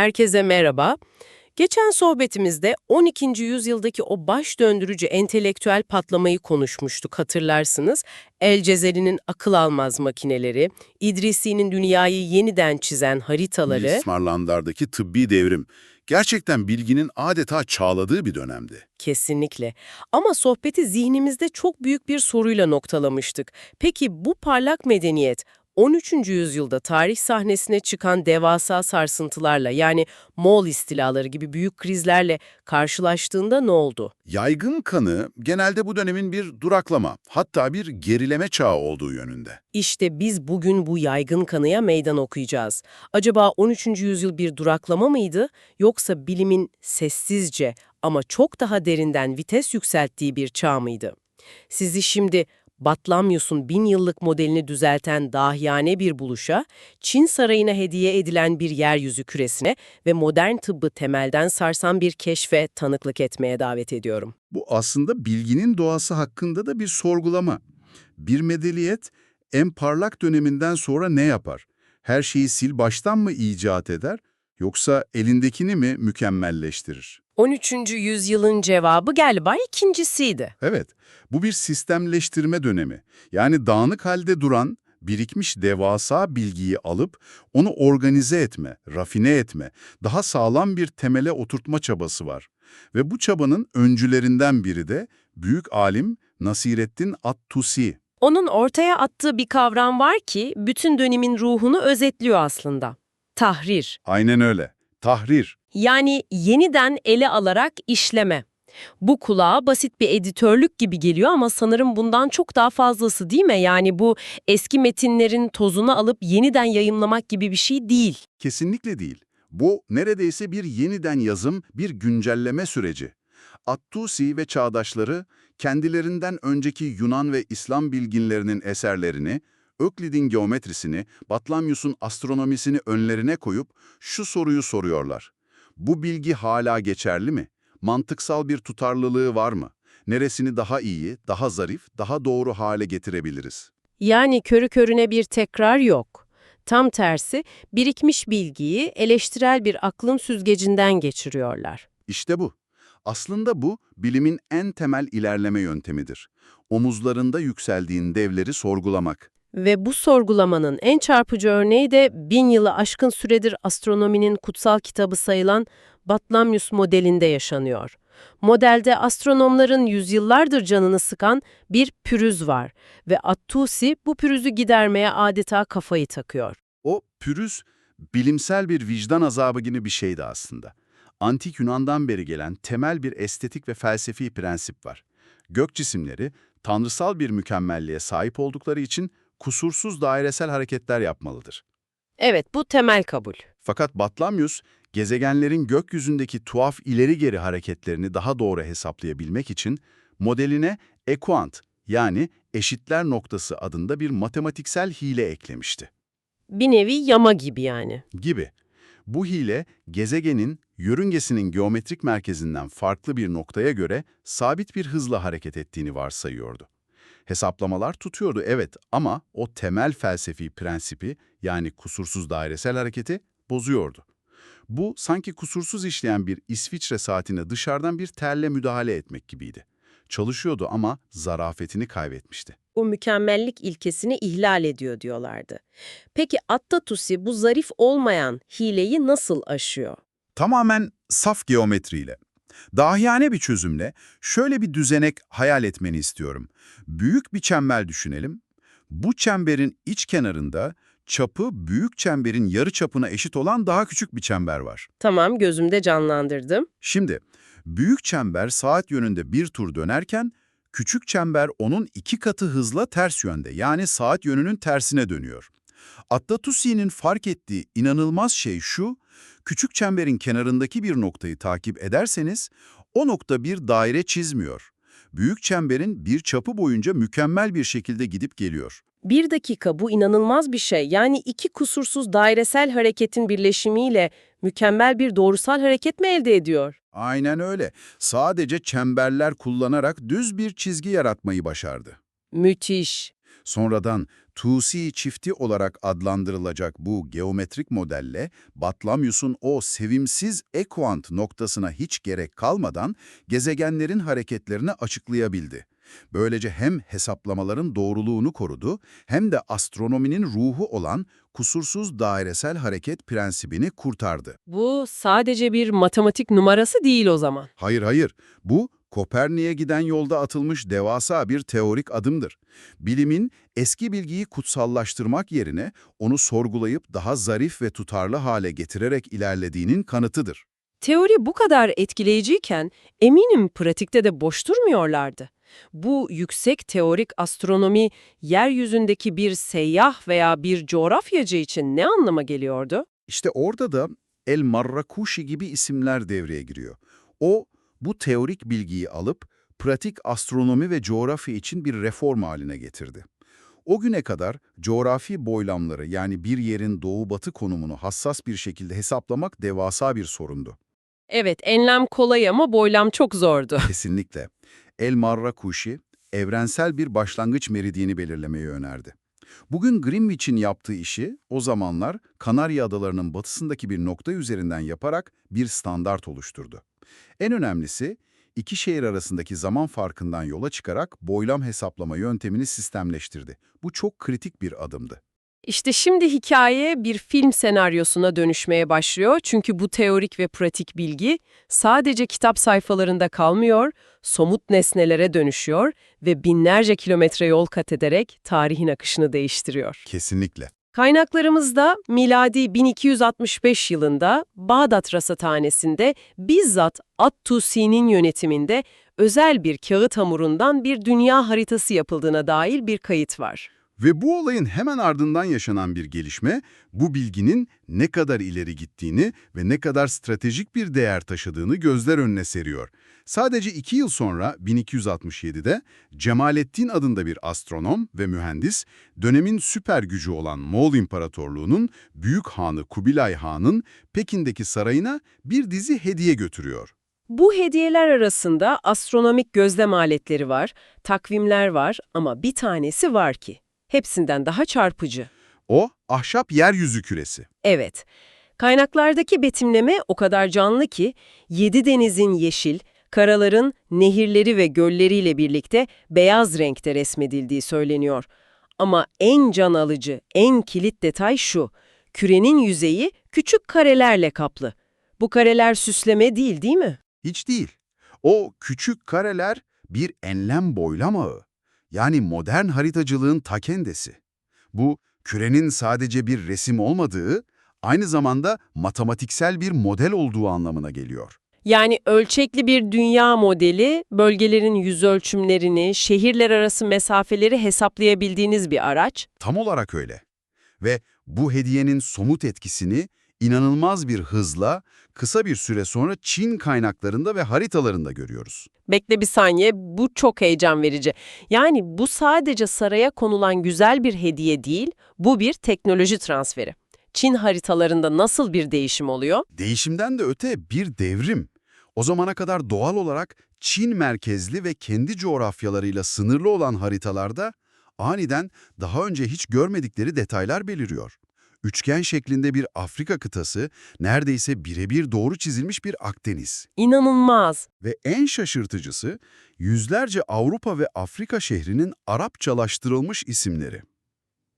Herkese merhaba. Geçen sohbetimizde 12. yüzyıldaki o baş döndürücü entelektüel patlamayı konuşmuştuk hatırlarsınız. El Cezeri'nin akıl almaz makineleri, İdrisi'nin dünyayı yeniden çizen haritaları... Nils Marlandard'daki tıbbi devrim. Gerçekten bilginin adeta çağladığı bir dönemdi. Kesinlikle. Ama sohbeti zihnimizde çok büyük bir soruyla noktalamıştık. Peki bu parlak medeniyet 13. yüzyılda tarih sahnesine çıkan devasa sarsıntılarla yani Moğol istilaları gibi büyük krizlerle karşılaştığında ne oldu? Yaygın kanı genelde bu dönemin bir duraklama, hatta bir gerileme çağı olduğu yönünde. İşte biz bugün bu yaygın kanıya meydan okuyacağız. Acaba 13. yüzyıl bir duraklama mıydı yoksa bilimin sessizce ama çok daha derinden vites yükselttiği bir çağ mıydı? Sizi şimdi Batlamyus'un bin yıllık modelini düzelten dahiyane bir buluşa, Çin sarayına hediye edilen bir yeryüzü küresine ve modern tıbbı temelden sarsan bir keşfe tanıklık etmeye davet ediyorum. Bu aslında bilginin doğası hakkında da bir sorgulama. Bir medeniyet en parlak döneminden sonra ne yapar? Her şeyi sil baştan mı icat eder yoksa elindekini mi mükemmelleştirir? 13. yüzyılın cevabı galiba ikincisiydi. Evet, bu bir sistemleştirme dönemi. Yani dağınık halde duran, birikmiş devasa bilgiyi alıp onu organize etme, rafine etme, daha sağlam bir temele oturtma çabası var. Ve bu çabanın öncülerinden biri de büyük alim Nasirettin At-Tusi. Onun ortaya attığı bir kavram var ki bütün dönemin ruhunu özetliyor aslında. Tahrir. Aynen öyle. Tahrir. Yani yeniden ele alarak işleme. Bu kulağa basit bir editörlük gibi geliyor ama sanırım bundan çok daha fazlası değil mi? Yani bu eski metinlerin tozunu alıp yeniden yayımlamak gibi bir şey değil. Kesinlikle değil. Bu neredeyse bir yeniden yazım, bir güncelleme süreci. At-Tusi ve çağdaşları kendilerinden önceki Yunan ve İslam bilginlerinin eserlerini, Öklid'in geometrisini, Batlamyus'un astronomisini önlerine koyup şu soruyu soruyorlar. Bu bilgi hala geçerli mi? Mantıksal bir tutarlılığı var mı? Neresini daha iyi, daha zarif, daha doğru hale getirebiliriz? Yani körü körüne bir tekrar yok. Tam tersi birikmiş bilgiyi eleştirel bir aklın süzgecinden geçiriyorlar. İşte bu. Aslında bu, bilimin en temel ilerleme yöntemidir. Omuzlarında yükseldiğin devleri sorgulamak. Ve bu sorgulamanın en çarpıcı örneği de bin yılı aşkın süredir astronominin kutsal kitabı sayılan Batlamyus modelinde yaşanıyor. Modelde astronomların yüzyıllardır canını sıkan bir pürüz var ve Attusi bu pürüzü gidermeye adeta kafayı takıyor. O pürüz, bilimsel bir vicdan azabı gibi bir şeydi aslında. Antik Yunan'dan beri gelen temel bir estetik ve felsefi prensip var. Gök cisimleri, tanrısal bir mükemmelliğe sahip oldukları için kusursuz dairesel hareketler yapmalıdır. Evet, bu temel kabul. Fakat Batlamyus, gezegenlerin gökyüzündeki tuhaf ileri geri hareketlerini daha doğru hesaplayabilmek için modeline equant yani eşitler noktası adında bir matematiksel hile eklemişti. Bir nevi yama gibi yani. Gibi. Bu hile, gezegenin, yörüngesinin geometrik merkezinden farklı bir noktaya göre sabit bir hızla hareket ettiğini varsayıyordu. Hesaplamalar tutuyordu evet ama o temel felsefi prensipi yani kusursuz dairesel hareketi bozuyordu. Bu sanki kusursuz işleyen bir İsviçre saatine dışarıdan bir telle müdahale etmek gibiydi. Çalışıyordu ama zarafetini kaybetmişti. Bu mükemmellik ilkesini ihlal ediyor diyorlardı. Peki Attatusi bu zarif olmayan hileyi nasıl aşıyor? Tamamen saf geometriyle. Dahiyane bir çözümle şöyle bir düzenek hayal etmeni istiyorum. Büyük bir çember düşünelim. Bu çemberin iç kenarında çapı büyük çemberin yarı çapına eşit olan daha küçük bir çember var. Tamam, gözümde canlandırdım. Şimdi büyük çember saat yönünde bir tur dönerken küçük çember onun iki katı hızla ters yönde yani saat yönünün tersine dönüyor. Attatusi'nin fark ettiği inanılmaz şey şu, küçük çemberin kenarındaki bir noktayı takip ederseniz o nokta bir daire çizmiyor. Büyük çemberin bir çapı boyunca mükemmel bir şekilde gidip geliyor. Bir dakika bu inanılmaz bir şey. Yani iki kusursuz dairesel hareketin birleşimiyle mükemmel bir doğrusal hareket mi elde ediyor? Aynen öyle. Sadece çemberler kullanarak düz bir çizgi yaratmayı başardı. Müthiş. Sonradan Tusi çifti olarak adlandırılacak bu geometrik modelle Batlamyus'un o sevimsiz ekvant noktasına hiç gerek kalmadan gezegenlerin hareketlerini açıklayabildi. Böylece hem hesaplamaların doğruluğunu korudu hem de astronominin ruhu olan kusursuz dairesel hareket prensibini kurtardı. Bu sadece bir matematik numarası değil o zaman. Hayır hayır, bu Kopernik'e giden yolda atılmış devasa bir teorik adımdır. Bilimin eski bilgiyi kutsallaştırmak yerine onu sorgulayıp daha zarif ve tutarlı hale getirerek ilerlediğinin kanıtıdır. Teori bu kadar etkileyiciyken eminim pratikte de boş durmuyorlardı. Bu yüksek teorik astronomi yeryüzündeki bir seyyah veya bir coğrafyacı için ne anlama geliyordu? İşte orada da El Marrakushi gibi isimler devreye giriyor. O, bu teorik bilgiyi alıp pratik astronomi ve coğrafya için bir reform haline getirdi. O güne kadar coğrafi boylamları yani bir yerin doğu-batı konumunu hassas bir şekilde hesaplamak devasa bir sorundu. Evet, enlem kolay ama boylam çok zordu. Kesinlikle. El Marrakushi, evrensel bir başlangıç meridyeni belirlemeyi önerdi. Bugün Greenwich'in yaptığı işi o zamanlar Kanarya Adaları'nın batısındaki bir nokta üzerinden yaparak bir standart oluşturdu. En önemlisi, iki şehir arasındaki zaman farkından yola çıkarak boylam hesaplama yöntemini sistemleştirdi. Bu çok kritik bir adımdı. İşte şimdi hikaye bir film senaryosuna dönüşmeye başlıyor çünkü bu teorik ve pratik bilgi sadece kitap sayfalarında kalmıyor, somut nesnelere dönüşüyor ve binlerce kilometre yol kat ederek tarihin akışını değiştiriyor. Kesinlikle. Kaynaklarımızda miladi 1265 yılında Bağdat Rasathanesi'nde bizzat At-Tusi'nin yönetiminde özel bir kağıt hamurundan bir dünya haritası yapıldığına dair bir kayıt var. Ve bu olayın hemen ardından yaşanan bir gelişme, bu bilginin ne kadar ileri gittiğini ve ne kadar stratejik bir değer taşıdığını gözler önüne seriyor. Sadece iki yıl sonra 1267'de Cemalettin adında bir astronom ve mühendis, dönemin süper gücü olan Moğol İmparatorluğu'nun Büyük Hanı Kubilay Han'ın Pekin'deki sarayına bir dizi hediye götürüyor. Bu hediyeler arasında astronomik gözlem aletleri var, takvimler var ama bir tanesi var ki, hepsinden daha çarpıcı. O, ahşap yeryüzü küresi. Evet, kaynaklardaki betimleme o kadar canlı ki, yedi denizin yeşil, karaların nehirleri ve gölleriyle birlikte beyaz renkte resmedildiği söyleniyor. Ama en can alıcı, en kilit detay şu, kürenin yüzeyi küçük karelerle kaplı. Bu kareler süsleme değil değil mi? Hiç değil. O küçük kareler bir enlem boylam ağı. Yani modern haritacılığın ta kendisi. Bu, kürenin sadece bir resim olmadığı, aynı zamanda matematiksel bir model olduğu anlamına geliyor. Yani ölçekli bir dünya modeli, bölgelerin yüz ölçümlerini, şehirler arası mesafeleri hesaplayabildiğiniz bir araç. Tam olarak öyle. Ve bu hediyenin somut etkisini inanılmaz bir hızla kısa bir süre sonra Çin kaynaklarında ve haritalarında görüyoruz. Bekle bir saniye, bu çok heyecan verici. Yani bu sadece saraya konulan güzel bir hediye değil, bu bir teknoloji transferi. Çin haritalarında nasıl bir değişim oluyor? Değişimden de öte bir devrim. O zamana kadar doğal olarak Çin merkezli ve kendi coğrafyalarıyla sınırlı olan haritalarda aniden daha önce hiç görmedikleri detaylar beliriyor. Üçgen şeklinde bir Afrika kıtası, neredeyse birebir doğru çizilmiş bir Akdeniz. İnanılmaz. Ve en şaşırtıcısı, yüzlerce Avrupa ve Afrika şehrinin Arapçalaştırılmış isimleri.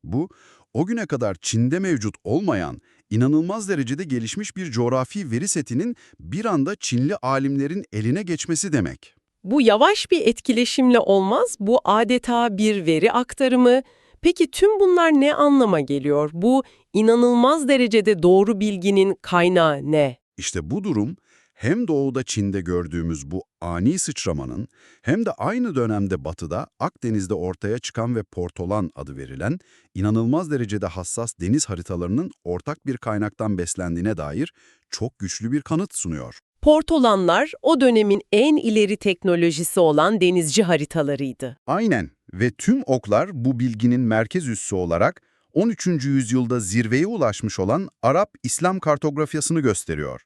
Bu, o güne kadar Çin'de mevcut olmayan, inanılmaz derecede gelişmiş bir coğrafi veri setinin bir anda Çinli alimlerin eline geçmesi demek. Bu yavaş bir etkileşimle olmaz, bu adeta bir veri aktarımı. Peki tüm bunlar ne anlama geliyor? Bu inanılmaz derecede doğru bilginin kaynağı ne? İşte bu durum, hem doğuda Çin'de gördüğümüz bu ani sıçramanın, hem de aynı dönemde batıda Akdeniz'de ortaya çıkan ve Portolan adı verilen inanılmaz derecede hassas deniz haritalarının ortak bir kaynaktan beslendiğine dair çok güçlü bir kanıt sunuyor. Portolanlar o dönemin en ileri teknolojisi olan denizci haritalarıydı. Aynen ve tüm oklar bu bilginin merkez üssü olarak 13. yüzyılda zirveye ulaşmış olan Arap-İslam kartografyasını gösteriyor.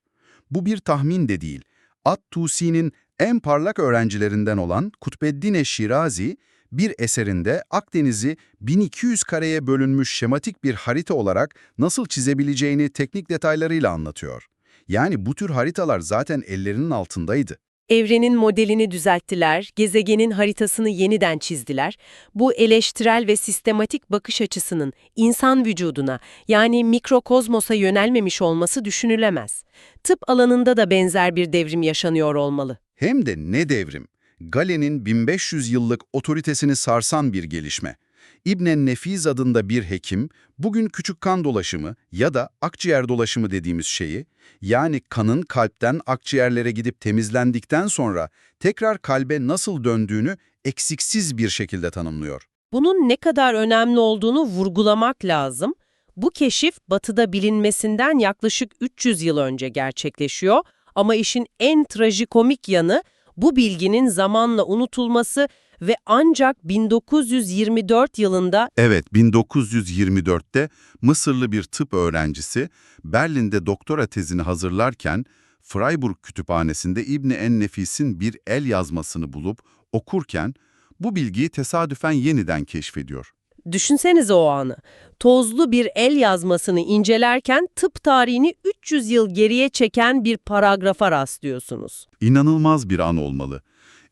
Bu bir tahmin de değil. At-Tusi'nin en parlak öğrencilerinden olan Kutbeddin Şirazi, bir eserinde Akdeniz'i 1200 kareye bölünmüş şematik bir harita olarak nasıl çizebileceğini teknik detaylarıyla anlatıyor. Yani bu tür haritalar zaten ellerinin altındaydı. Evrenin modelini düzelttiler, gezegenin haritasını yeniden çizdiler. Bu eleştirel ve sistematik bakış açısının insan vücuduna yani mikrokozmosa yönelmemiş olması düşünülemez. Tıp alanında da benzer bir devrim yaşanıyor olmalı. Hem de ne devrim. Galen'in 1500 yıllık otoritesini sarsan bir gelişme. İbn Nefiz adında bir hekim, bugün küçük kan dolaşımı ya da akciğer dolaşımı dediğimiz şeyi, yani kanın kalpten akciğerlere gidip temizlendikten sonra tekrar kalbe nasıl döndüğünü eksiksiz bir şekilde tanımlıyor. Bunun ne kadar önemli olduğunu vurgulamak lazım. Bu keşif batıda bilinmesinden yaklaşık 300 yıl önce gerçekleşiyor ama işin en trajikomik yanı bu bilginin zamanla unutulması ve ancak 1924 yılında Evet, 1924'te Mısırlı bir tıp öğrencisi Berlin'de doktora tezini hazırlarken Freiburg Kütüphanesi'nde İbni En-Nefis'in bir el yazmasını bulup okurken bu bilgiyi tesadüfen yeniden keşfediyor. Düşünsenize o anı. Tozlu bir el yazmasını incelerken tıp tarihini 300 yıl geriye çeken bir paragrafa rastlıyorsunuz. İnanılmaz bir an olmalı.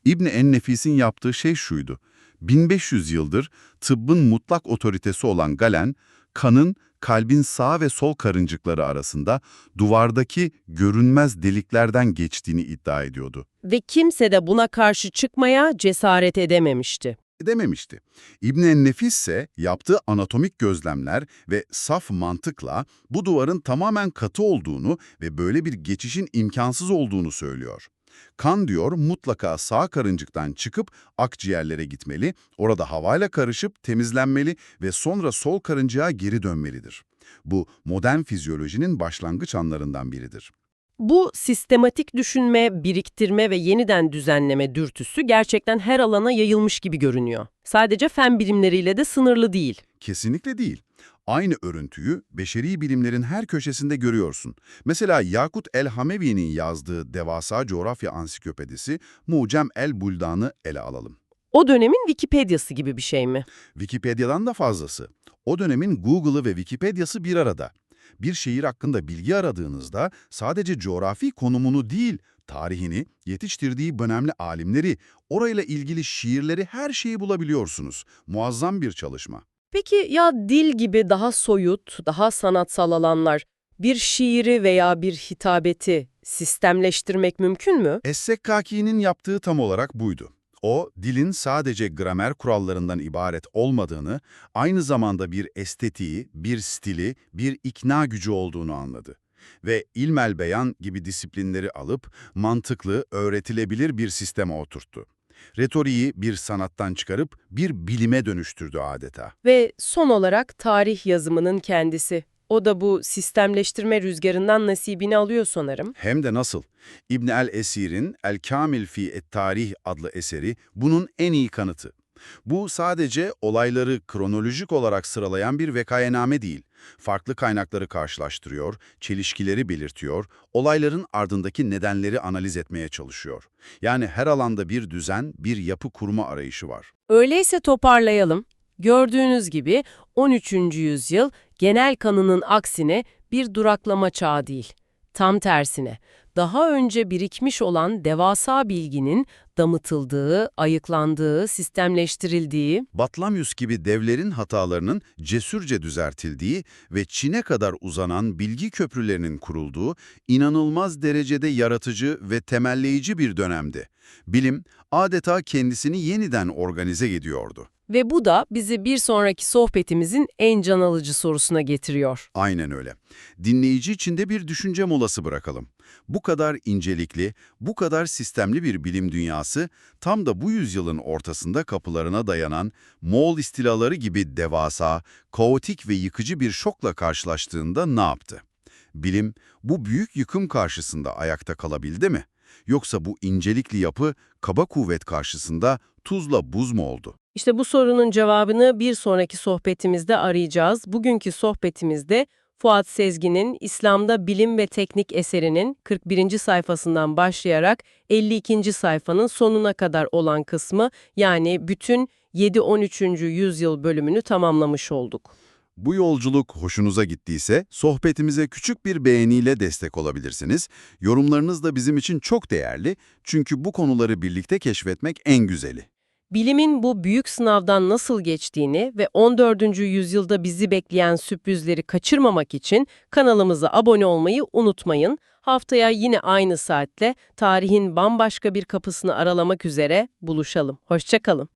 İbni En-Nefis'in yaptığı şey şuydu. 1500 yıldır tıbbın mutlak otoritesi olan Galen, kanın kalbin sağ ve sol karıncıkları arasında duvardaki görünmez deliklerden geçtiğini iddia ediyordu. Ve kimse de buna karşı çıkmaya cesaret edememişti. dememişti. İbn en-Nefis ise yaptığı anatomik gözlemler ve saf mantıkla bu duvarın tamamen katı olduğunu ve böyle bir geçişin imkansız olduğunu söylüyor. Kan diyor mutlaka sağ karıncıktan çıkıp akciğerlere gitmeli, orada havayla karışıp temizlenmeli ve sonra sol karıncığa geri dönmelidir. Bu modern fizyolojinin başlangıç anlarından biridir. Bu sistematik düşünme, biriktirme ve yeniden düzenleme dürtüsü gerçekten her alana yayılmış gibi görünüyor. Sadece fen bilimleriyle de sınırlı değil. Kesinlikle değil. Aynı örüntüyü beşeri bilimlerin her köşesinde görüyorsun. Mesela Yakut el-Hamevi'nin yazdığı devasa coğrafya ansiklopedisi Mucem el-Buldan'ı ele alalım. O dönemin Wikipedia'sı gibi bir şey mi? Wikipedia'dan da fazlası. O dönemin Google'ı ve Wikipedia'sı bir arada. Bir şehir hakkında bilgi aradığınızda sadece coğrafi konumunu değil, tarihini, yetiştirdiği önemli alimleri, orayla ilgili şiirleri her şeyi bulabiliyorsunuz. Muazzam bir çalışma. Peki ya dil gibi daha soyut, daha sanatsal alanlar, bir şiiri veya bir hitabeti sistemleştirmek mümkün mü? Essekkaki'nin yaptığı tam olarak buydu. O, dilin sadece gramer kurallarından ibaret olmadığını, aynı zamanda bir estetiği, bir stili, bir ikna gücü olduğunu anladı. Ve ilmel beyan gibi disiplinleri alıp mantıklı, öğretilebilir bir sisteme oturttu. Retoriği bir sanattan çıkarıp bir bilime dönüştürdü adeta. Ve son olarak tarih yazımının kendisi. O da bu sistemleştirme rüzgarından nasibini alıyor sanırım. Hem de nasıl? İbn el-Esir'in El-Kamil fi et-Tarih adlı eseri bunun en iyi kanıtı. Bu sadece olayları kronolojik olarak sıralayan bir vekayename değil. Farklı kaynakları karşılaştırıyor, çelişkileri belirtiyor, olayların ardındaki nedenleri analiz etmeye çalışıyor. Yani her alanda bir düzen, bir yapı kurma arayışı var. Öyleyse toparlayalım. Gördüğünüz gibi 13. yüzyıl genel kanının aksine bir duraklama çağı değil. Tam tersine, daha önce birikmiş olan devasa bilginin damıtıldığı, ayıklandığı, sistemleştirildiği, Batlamyus gibi devlerin hatalarının cesurca düzeltildiği ve Çin'e kadar uzanan bilgi köprülerinin kurulduğu inanılmaz derecede yaratıcı ve temelleyici bir dönemdi. Bilim adeta kendisini yeniden organize ediyordu. Ve bu da bizi bir sonraki sohbetimizin en can alıcı sorusuna getiriyor. Aynen öyle. Dinleyici için de bir düşünce molası bırakalım. Bu kadar incelikli, bu kadar sistemli bir bilim dünyası tam da bu yüzyılın ortasında kapılarına dayanan Moğol istilaları gibi devasa, kaotik ve yıkıcı bir şokla karşılaştığında ne yaptı? Bilim bu büyük yıkım karşısında ayakta kalabildi mi? Yoksa bu incelikli yapı kaba kuvvet karşısında tuzla buz mu oldu? İşte bu sorunun cevabını bir sonraki sohbetimizde arayacağız. Bugünkü sohbetimizde Fuat Sezgin'in İslam'da Bilim ve Teknik eserinin 41. sayfasından başlayarak 52. sayfanın sonuna kadar olan kısmı yani bütün 7-13. yüzyıl bölümünü tamamlamış olduk. Bu yolculuk hoşunuza gittiyse sohbetimize küçük bir beğeniyle destek olabilirsiniz. Yorumlarınız da bizim için çok değerli çünkü bu konuları birlikte keşfetmek en güzeli. Bilimin bu büyük sınavdan nasıl geçtiğini ve 14. yüzyılda bizi bekleyen sürprizleri kaçırmamak için kanalımıza abone olmayı unutmayın. Haftaya yine aynı saatte tarihin bambaşka bir kapısını aralamak üzere buluşalım. Hoşçakalın.